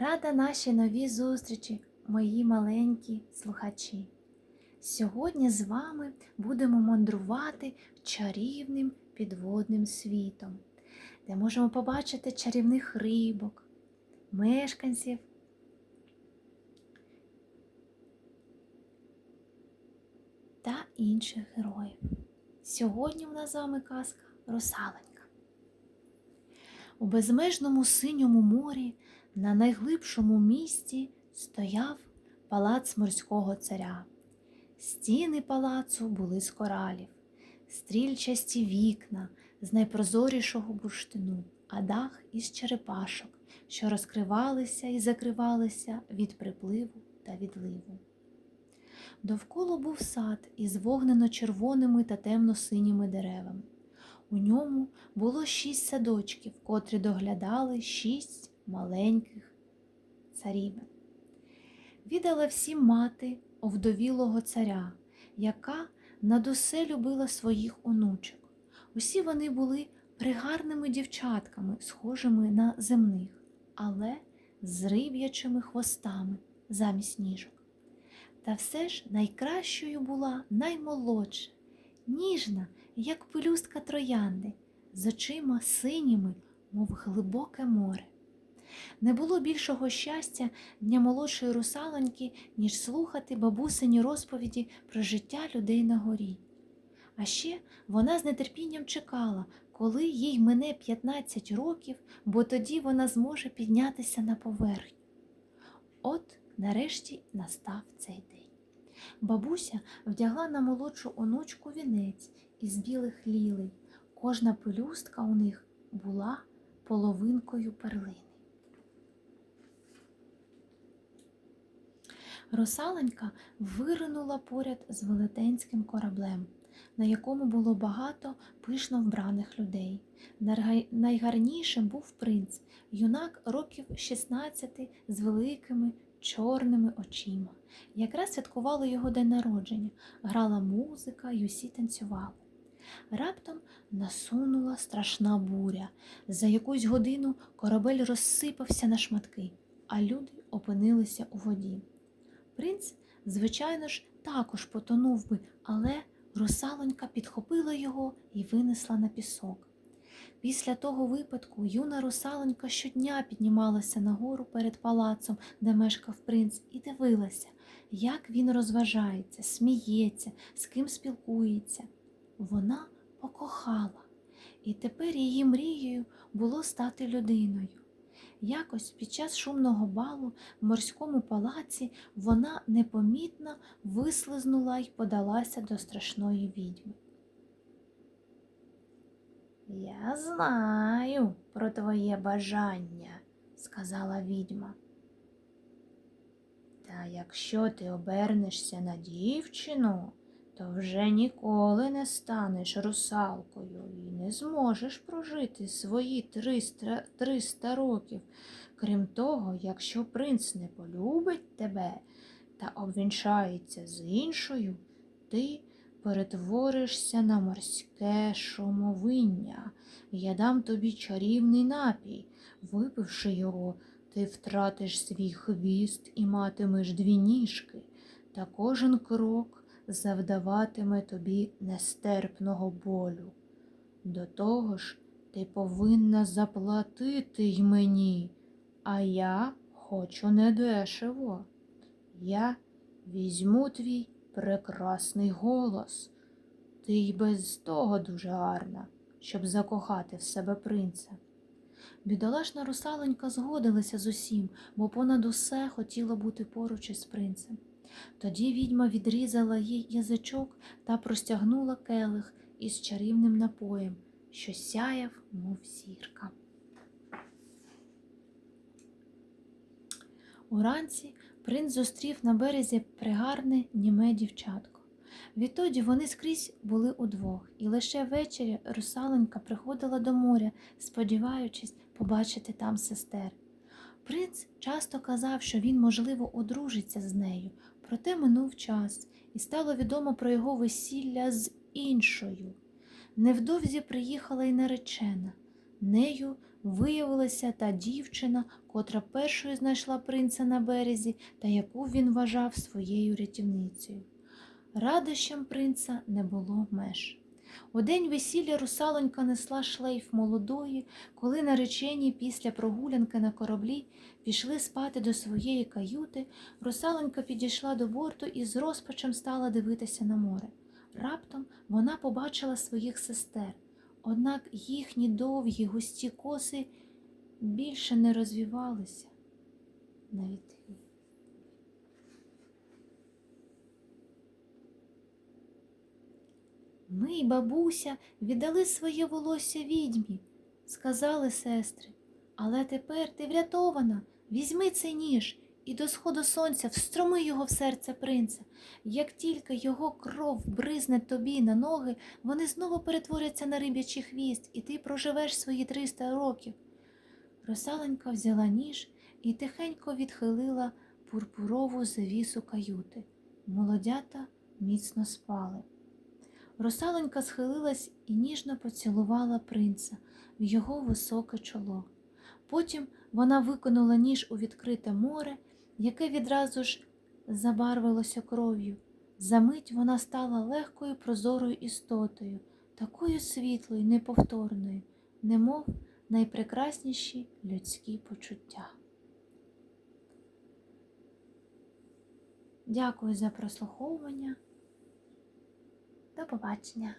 Рада нашій новій зустрічі, мої маленькі слухачі. Сьогодні з вами будемо мандрувати чарівним підводним світом, де можемо побачити чарівних рибок, мешканців та інших героїв. Сьогодні в нас з вами казка Русаленька. У безмежному синьому морі на найглибшому місці стояв палац морського царя. Стіни палацу були з коралів, стрільчасті вікна з найпрозорішого бурштину, а дах із черепашок, що розкривалися і закривалися від припливу та відливу. Довкола був сад із вогнено-червоними та темно-синіми деревами. У ньому було шість садочків, котрі доглядали шість маленьких царівен. Віддала всім мати овдовілого царя, яка над усе любила своїх онучок. Усі вони були пригарними дівчатками, схожими на земних, але з риб'ячими хвостами замість ніжок. Та все ж найкращою була наймолодша, ніжна, як пелюстка троянди, з очима синіми, мов глибоке море. Не було більшого щастя для молодшої русалоньки, ніж слухати бабусині розповіді про життя людей на горі. А ще вона з нетерпінням чекала, коли їй мине 15 років, бо тоді вона зможе піднятися на поверхню. От нарешті настав цей день. Бабуся вдягла на молодшу онучку вінець із білих лілей. Кожна пелюстка у них була половинкою перлини. Русаленька виринула поряд з велетенським кораблем, на якому було багато пишно вбраних людей. Найгарнішим був принц, юнак років 16 з великими чорними очима. Якраз святкували його день народження, грала музика й усі танцювали. Раптом насунула страшна буря. За якусь годину корабель розсипався на шматки, а люди опинилися у воді. Принц, звичайно ж, також потонув би, але русалонька підхопила його і винесла на пісок. Після того випадку юна русалонька щодня піднімалася нагору перед палацом, де мешкав принц, і дивилася, як він розважається, сміється, з ким спілкується. Вона покохала, і тепер її мрією було стати людиною. Якось під час шумного балу в морському палаці вона непомітно вислизнула й подалася до страшної відьми. Я знаю про твоє бажання, сказала відьма. Та якщо ти обернешся на дівчину, то вже ніколи не станеш русалкою і не зможеш прожити свої 300, 300 років. Крім того, якщо принц не полюбить тебе та обвінчається з іншою, ти перетворишся на морське шумовиння. Я дам тобі чарівний напій. Випивши його, ти втратиш свій хвіст і матимеш дві ніжки, та кожен крок завдаватиме тобі нестерпного болю. До того ж, ти повинна заплатити й мені, а я хочу недешево. Я візьму твій прекрасний голос. Ти й без того дуже гарна, щоб закохати в себе принца. Бідолашна русаленька згодилася з усім, бо понад усе хотіла бути поруч із принцем. Тоді відьма відрізала їй язичок та простягнула келих із чарівним напоєм, що сяяв, мов зірка. Уранці принц зустрів на березі пригарне німе дівчатко. Відтоді вони скрізь були удвох, і лише ввечері русаленька приходила до моря, сподіваючись побачити там сестер. Принц часто казав, що він, можливо, одружиться з нею, проте минув час, і стало відомо про його весілля з іншою. Невдовзі приїхала й наречена. Нею виявилася та дівчина, котра першою знайшла принца на березі та яку він вважав своєю рятівницею. Радощам принца не було меж. У день весілля русалонька несла шлейф молодої, коли наречені після прогулянки на кораблі пішли спати до своєї каюти, русалонька підійшла до борту і з розпачем стала дивитися на море. Раптом вона побачила своїх сестер, однак їхні довгі густі коси більше не розвівалися на вітрі. Ми й бабуся віддали своє волосся відьмі, сказали сестри. Але тепер ти врятована. Візьми цей ніж і до сходу сонця встроми його в серце принца. Як тільки його кров бризне тобі на ноги, вони знову перетворяться на риб'ячий хвіст, і ти проживеш свої 300 років. Росаленька взяла ніж і тихенько відхилила пурпурову завісу каюти. Молодята міцно спали. Русалонька схилилась і ніжно поцілувала принца в його високе чоло. Потім вона викинула ніж у відкрите море, яке відразу ж забарвилося кров'ю. Замить вона стала легкою прозорою істотою, такою світлою, неповторною, немов найпрекрасніші людські почуття. Дякую за прослуховування. До побачення!